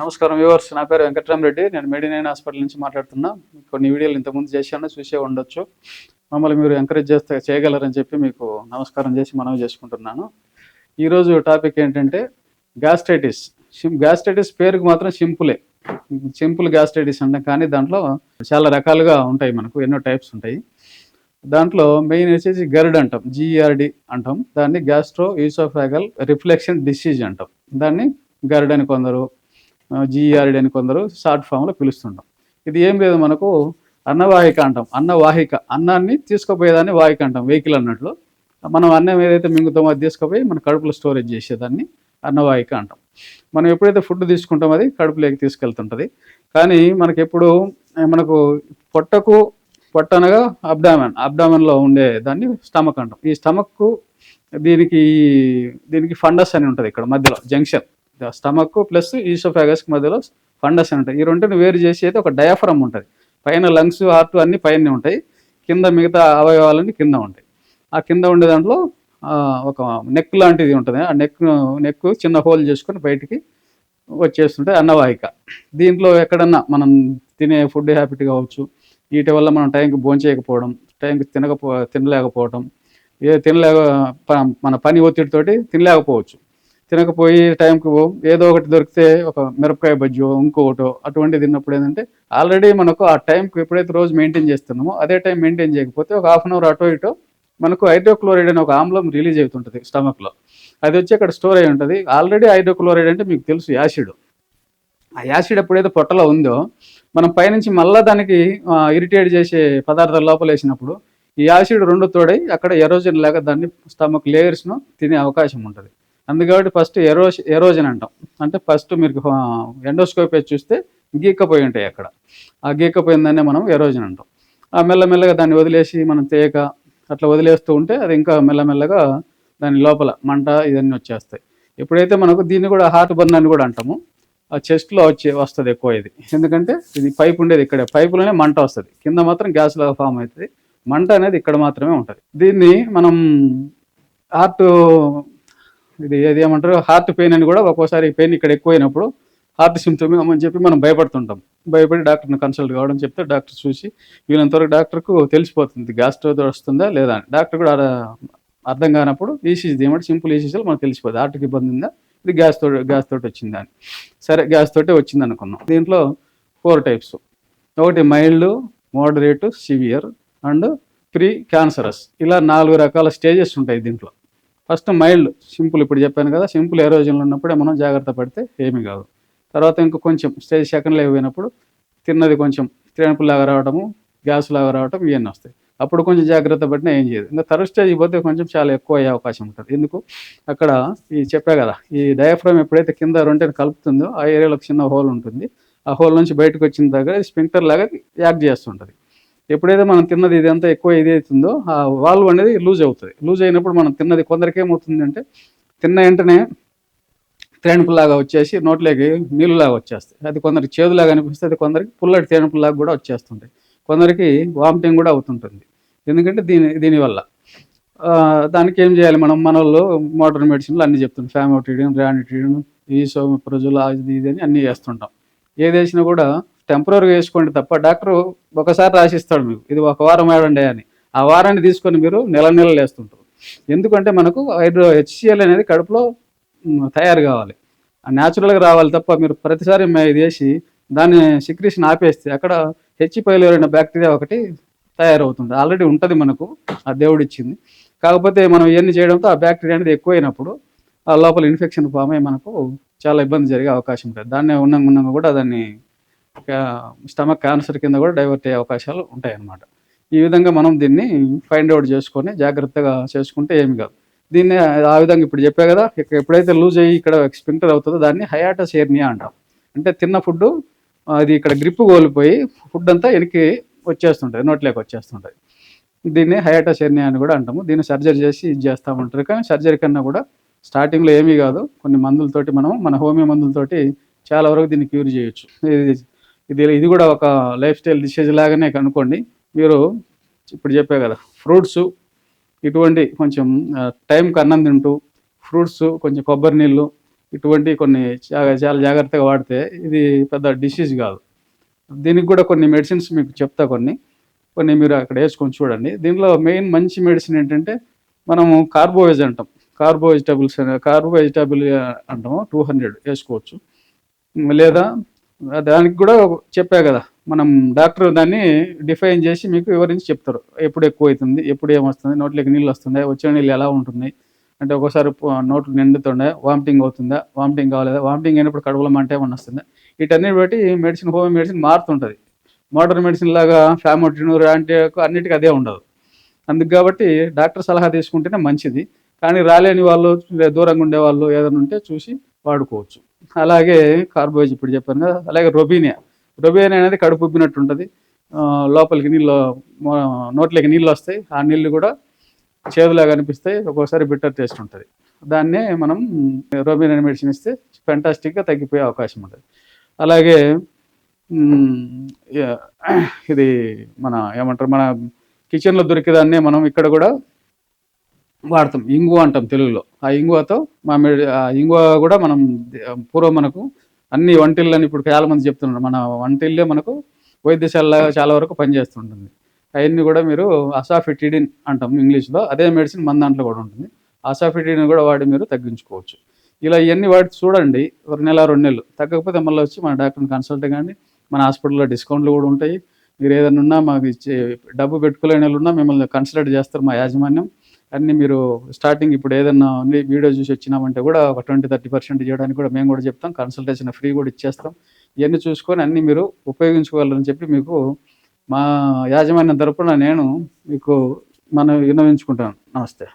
నమస్కారం వ్యూవర్స్ నా పేరు వెంకట్రామరెడ్డి. నేను మెడినైన్ హాస్పిటల్ నుంచి మాట్లాడుతున్నా. కొన్ని వీడియోలు ఇంతకుముందు చేశాను చూసే ఉండొచ్చు. మమ్మల్ని మీరు ఎంకరేజ్ చేస్తే చేయగలరని చెప్పి మీకు నమస్కారం చేసి మనవి చేసుకుంటున్నాను. ఈరోజు టాపిక్ ఏంటంటే గ్యాస్ట్రైటిస్. గ్యాస్ట్రైటిస్ పేరుకు మాత్రం సింపులే. సింపుల్ గ్యాస్ట్రైటిస్ అంటాం కానీ దాంట్లో చాలా రకాలుగా ఉంటాయి మనకు ఎన్నో టైప్స్ ఉంటాయి. దాంట్లో మెయిన్ వచ్చేసి గర్డ్ అంటాం జిఆర్డి అంటాం. దాన్ని గ్యాస్ట్రో ఈసోఫాగల్ రిఫ్లెక్షన్ డిసీజ్ అంటాం. దాన్ని గర్డ్ అని కొందరు జిఈఆర్డి అని కొందరు షార్ట్ ఫామ్లో పిలుస్తుంటాం. ఇది ఏం లేదు మనకు అన్నవాహిక అంటాం. అన్నవాహిక అన్నాన్ని తీసుకుపోయేదాన్ని వాహిక అంటాం వెహికల్ అన్నట్లు. మనం అన్నం ఏదైతే మింగుతామో అది తీసుకుపోయి మన కడుపులో స్టోరేజ్ చేసేదాన్ని అన్నవాహిక అంటాం. మనం ఎప్పుడైతే ఫుడ్ తీసుకుంటామో అది కడుపులోకి తీసుకెళ్తుంటుంది. కానీ మనకి ఎప్పుడు మనకు పొట్టకు పొట్ట అనగా అబ్డామెన్ అబ్డామెన్లో ఉండే దాన్ని స్టమక్ అంటాం. ఈ స్టమక్ దీనికి దీనికి ఫండస్ అని ఉంటుంది ఇక్కడ మధ్యలో జంక్షన్. స్టమక్ ప్లస్ ఈసోఫాగస్ మధ్యలో ఫండస్ అని ఉంటాయి. ఈ రెండుని వేరు చేసి అయితే ఒక డయాఫ్రమ్ ఉంటుంది. పైన లంగ్స్ హార్ట్ అన్ని పైన ఉంటాయి. కింద మిగతా అవయవాలన్నీ కింద ఉంటాయి. ఆ కింద ఉండే దాంట్లో ఒక నెక్ లాంటిది ఉంటుంది. ఆ నెక్ నెక్ చిన్న హోల్ చేసుకొని బయటికి వచ్చేస్తుంటే అన్నవాహిక. దీంట్లో ఎక్కడన్నా మనం తినే ఫుడ్ హ్యాబిట్ కావచ్చు వీటి వల్ల మనం టైంకి భోంచేయకపోవడం టైంకి తినకపో తినలేకపోవడం ఏ తినలేక ప- మన పని ఒత్తిడితోటి తినలేకపోవచ్చు. తినకపోయి టైంకి ఏదో ఒకటి దొరికితే ఒక మిరపకాయ బజ్జో ఇంకొకటో అటువంటిది తిన్నప్పుడు ఏంటంటే ఆల్రెడీ మనకు ఆ టైంకి ఎప్పుడైతే రోజు మెయింటైన్ చేస్తున్నామో అదే టైం మెయింటైన్ చేయకపోతే ఒక హాఫ్ అన్ అవర్ అటో ఇటో మనకు హైడ్రోక్లోరైడ్ అనే ఒక ఆమ్లం రిలీజ్ అవుతుంటుంది స్టమక్లో. అది వచ్చి అక్కడ స్టోర్ అయి ఉంటుంది. ఆల్రెడీ హైడ్రోక్లోరైడ్ అంటే మీకు తెలుసు యాసిడ్. ఆ యాసిడ్ ఎప్పుడైతే పొట్టలో ఉందో మనం పైనుంచి మళ్ళా దానికి ఇరిటేట్ చేసే పదార్థాలు లోపల వేసినప్పుడు ఈ యాసిడ్ రెండు తోడై అక్కడ ఎరోజన్ లాగా దాన్ని స్టమక్ లేయర్స్ను తినే అవకాశం ఉంటుంది. అందుకని ఫస్ట్ ఎరో ఎరోజన్ అంటాం. అంటే ఫస్ట్ మీరు ఎండోస్కోప్ వేసి చూస్తే గీక్కపోయి ఉంటాయి అక్కడ. ఆ గీక్కపోయిన దాన్నే మనం ఎరోజన్ అంటాం. ఆ మెల్లమెల్లగా దాన్ని వదిలేసి మనం తేక అట్లా వదిలేస్తూ ఉంటే అది ఇంకా మెల్లమెల్లగా దాని లోపల మంట ఇవన్నీ వచ్చేస్తాయి. ఎప్పుడైతే మనకు దీన్ని కూడా హార్ట్ బర్న్ అని కూడా అంటాము ఆ చెస్ట్లో వచ్చే వస్తుంది ఎక్కువ ఇది. ఎందుకంటే ఇది పైప్ ఉండేది ఇక్కడ. పైపులోనే మంట వస్తుంది. కింద మాత్రం గ్యాస్ లాగా ఫామ్ అవుతుంది. మంట అనేది ఇక్కడ మాత్రమే ఉంటుంది. దీన్ని మనం హార్ట్ ఇది ఏది ఏమంటారు? హార్ట్ పెయిన్ అని కూడా ఒక్కోసారి పెయిన్ ఇక్కడ ఎక్కువైనప్పుడు హార్ట్ సిమ్టమ్ అని చెప్పి మనం భయపడుతుంటాం. భయపడి డాక్టర్ని కన్సల్ట్ కావడం చెప్తే డాక్టర్ చూసి వీళ్ళంతవరకు డాక్టర్కు తెలిసిపోతుంది. గ్యాస్ట్రో వస్తుందా లేదా అని. డాక్టర్ కూడా అర్థం కానప్పుడు ఈసీజీ ఏమంటే సింపుల్ ఈసీజీలో మనకు తెలిసిపోతుంది హార్ట్కి ఇబ్బంది ఉందా? ఇది గ్యాస్ తోటి గ్యాస్ తోటి వచ్చిందా అని. సరే గ్యాస్ తోటే వచ్చింది అనుకున్నాం. దీంట్లో ఫోర్ టైప్స్. ఒకటి mild moderate severe and precancerous. ఇలా నాలుగు రకాల స్టేజెస్ ఉంటాయి దీంట్లో. ఫస్ట్ మైల్డ్ సింపుల్ ఇప్పుడు చెప్పాను కదా సింపుల్ ఎరోజన్లు ఉన్నప్పుడే మనం జాగ్రత్త పడితే ఏమీ కాదు. తర్వాత ఇంకా కొంచెం స్టేజ్ సెకండ్ లెవెల్ పోయినప్పుడు తిన్నది కొంచెం లాగా రావడము గ్యాస్ లాగా రావడం ఇవన్నీ వస్తాయి. అప్పుడు కొంచెం జాగ్రత్త పడినా ఏం చేయదు. ఇంకా థర్డ్ స్టేజ్ పోతే కొంచెం చాలా ఎక్కువ అయ్యే అవకాశం ఉంటుంది. ఎందుకు? అక్కడ ఈ చెప్పా కదా ఈ డయాఫ్రామ్ ఎప్పుడైతే కింద రెండుని కలుపుతుందో ఆ ఏరియాలో చిన్న హోల్ ఉంటుంది. ఆ హోల్ నుంచి బయటకు వచ్చిన దగ్గర స్ప్రింక్లర్ లాగా యాక్ట్ చేస్తుంటుంది ఎప్పుడైతే మనం తిన్నది ఇదంతా ఎక్కువ ఇది అవుతుందో ఆ వాల్వ్ అనేది లూజ్ అవుతుంది. లూజ్ అయినప్పుడు మనం తిన్నది కొందరికి ఏమవుతుంది అంటే తిన్న వెంటనే తేనుపులాగా వచ్చేసి నోట్లోకి నీళ్ళులాగా వచ్చేస్తాయి. అది కొందరికి చేదులాగా అనిపిస్తుంది అది కొందరికి పుల్లటి తేనుపులాగా కూడా వచ్చేస్తుంటాయి. కొందరికి వామిటింగ్ కూడా అవుతుంటుంది. ఎందుకంటే దీని దీనివల్ల. దానికి ఏం చేయాలి మనం? మన వాళ్ళు మోడర్న్ మెడిసిన్లు అన్ని చెప్తుంటాం ఫ్యామోటిడిన్ ర్యానిటిడిన్ ఈ సోమిప్రజులు అది ఇది అని అన్నీ చేస్తుంటాం. ఏది వేసినా కూడా టెంపరీగా వేసుకోండి తప్ప డాక్టర్ ఒకసారి రాసిస్తాడు మీకు. ఇది ఒక వారం వాడండి అని. ఆ వారాన్ని తీసుకొని మీరు నెల నెలలు వేస్తుంటారు. ఎందుకంటే మనకు హైడ్రో హెచ్సిఎల్ అనేది కడుపులో తయారు కావాలి. ఆ న్యాచురల్గా రావాలి తప్ప మీరు ప్రతిసారి ఇది వేసి దాన్ని సిక్రీషన్ ఆపేస్తే అక్కడ హెచ్ పైలోరైన బ్యాక్టీరియా ఒకటి తయారవుతుంది. ఆల్రెడీ ఉంటుంది మనకు ఆ దేవుడు ఇచ్చింది. కాకపోతే మనం ఇవన్నీ చేయడంతో ఆ బ్యాక్టీరియా అనేది ఎక్కువైనప్పుడు ఆ లోపల ఇన్ఫెక్షన్ ఫామ్ అయ్యి మనకు చాలా ఇబ్బంది జరిగే అవకాశం ఉంటుంది. దాన్ని ఉన్నాం ఉన్నాం కూడా దాన్ని స్టమక్ క్యాన్సర్ కింద కూడా డైవర్ట్ అయ్యే అవకాశాలు ఉంటాయి అన్నమాట ఈ విధంగా మనం దీన్ని ఫైండ్ అవుట్ చేసుకొని జాగ్రత్తగా చేసుకుంటే ఏమి కాదు. దీన్ని ఆ విధంగా ఇప్పుడు చెప్పా కదా ఎప్పుడైతే లూజ్ అయ్యి ఇక్కడ స్పింక్టర్ అవుతుందో దాన్ని హయాటస్ ఏర్నియా అంటాం. అంటే తిన్న ఫుడ్ అది ఇక్కడ గ్రిప్ కోల్పోయి ఫుడ్ అంతా వెనక్కి వచ్చేస్తుంటుంది నోట్లోకి వచ్చేస్తుంటుంది. దీన్ని హయాటస్ ఏర్నియా అని కూడా అంటాము. దీన్ని సర్జరీ చేసి ఇది చేస్తామంటారు. కానీ సర్జరీ కన్నా కూడా స్టార్టింగ్లో ఏమీ కాదు. కొన్ని మందులతోటి మనం మన హోమియో మందులతోటి చాలా వరకు దీన్ని క్యూర్ చేయొచ్చు. ఇది ఇది కూడా ఒక లైఫ్ స్టైల్ డిషేజ్ లాగానే కనుక్కోండి మీరు ఇప్పుడు చెప్పే కదా ఫ్రూట్స్ ఇటువంటి కొంచెం టైంకి అన్నం తింటూ ఫ్రూట్స్ కొంచెం కొబ్బరి నీళ్ళు ఇటువంటి కొన్ని చాలా చాలా జాగ్రత్తగా వాడితే ఇది పెద్ద డిసీజ్ కాదు. దీనికి కూడా కొన్ని మెడిసిన్స్ మీకు చెప్తా కొన్ని. కొన్ని మీరు అక్కడ వేసుకొని చూడండి. దీనిలో మెయిన్ మంచి మెడిసిన్ ఏంటంటే మనము కార్బోవేజ్ అంటాం. కార్బో వెజిటబుల్స్ కార్బో వెజిటబుల్ అంటాము టూ హండ్రెడ్ వేసుకోవచ్చు. లేదా దానికి కూడా చెప్పా కదా మనం డాక్టర్ దాన్ని డిఫైన్ చేసి మీకు వివరించి చెప్తారు. ఎప్పుడు ఎక్కువ అవుతుంది ఎప్పుడు ఏమొస్తుంది నోట్లోకి నీళ్ళు వస్తున్నాయి వచ్చే నీళ్ళు ఎలా ఉంటుంది అంటే ఒకసారి నోట్లు నిండుతుండే వామిటింగ్ అవుతుందా వామిటింగ్ కావాలేదా వామిటింగ్ అయినప్పుడు కడుపులో మంట ఏమన్నా వస్తుందా? వీటన్నిటి బట్టి మెడిసిన్ హోమ్ మెడిసిన్ మారుతుంటుంది. మోడర్న్ మెడిసిన్ లాగా ఫ్యామోటిన్ అంటే అన్నిటికీ అదే ఉండదు. అందుకు కాబట్టి డాక్టర్ సలహా తీసుకుంటేనే మంచిది. కానీ రాలేని వాళ్ళు దూరంగా ఉండే వాళ్ళు ఏదైనా ఉంటే చూసి వాడుకోవచ్చు. అలాగే కార్బోజ్ ఇప్పుడు చెప్పాను కదా అలాగే రొబీనియా. రొబీనియా అనేది కడుపు ఉబ్బినట్టు ఉంటుంది. లోపలికి నీళ్ళు నోట్లోకి నీళ్ళు వస్తాయి. ఆ నీళ్ళు కూడా చేదులాగా కనిపిస్తాయి ఒక్కోసారి బిట్టర్ టేస్ట్ ఉంటుంది. దాన్నే మనం రోబీనియా మెడిసిన్ ఇస్తే ఫెంటాస్టిక్గా తగ్గిపోయే అవకాశం ఉంటుంది. అలాగే ఇది మన ఏమంటారు మన కిచెన్లో దొరికేదాన్నే మనం ఇక్కడ కూడా వాడతాం ఇంగువ అంటాం తెలుగులో. ఆ ఇంగువతో మా మెడి ఇంగువ కూడా మనం పూర్వం మనకు అన్ని వంటిల్లని ఇప్పుడు చాలా మంది చెప్తున్నారు. మన వంటిల్లే మనకు వైద్యశాలలాగా చాలా వరకు పనిచేస్తుంటుంది. అవన్నీ కూడా మీరు అసాఫిటిడిన్ అంటాం ఇంగ్లీష్లో అదే మెడిసిన్ మన దాంట్లో కూడా ఉంటుంది. అసాఫిటిడిన్ కూడా వాడి మీరు తగ్గించుకోవచ్చు. ఇలా ఇవన్నీ వాడి చూడండి ఒక నెల రెండు నెలలు. తగ్గకపోతే మళ్ళీ వచ్చి మన డాక్టర్ని కన్సల్ట్ కానీ మన హాస్పిటల్లో డిస్కౌంట్లు కూడా ఉంటాయి. మీరు ఏదైనా ఉన్నా మాకు ఇచ్చే డబ్బు పెట్టుకోలేని వాళ్ళు ఉన్నా మిమ్మల్ని కన్సల్ట్ చేస్తారు మా యాజమాన్యం. అన్ని మీరు స్టార్టింగ్ ఇప్పుడు ఏదన్నా వీడియో చూసి వచ్చినామంటే కూడా ఒక ట్వంటీ థర్టీ పర్సెంట్ చేయడానికి కూడా మేము కూడా చెప్తాం. కన్సల్టేషన్ ఫ్రీ కూడా ఇచ్చేస్తాం. ఇవన్నీ చూసుకొని అన్ని మీరు ఉపయోగించుకోవాలని చెప్పి మీకు మా యాజమాన్యం తరపున నేను మీకు మనం విన్నవించుకుంటాను నమస్తే.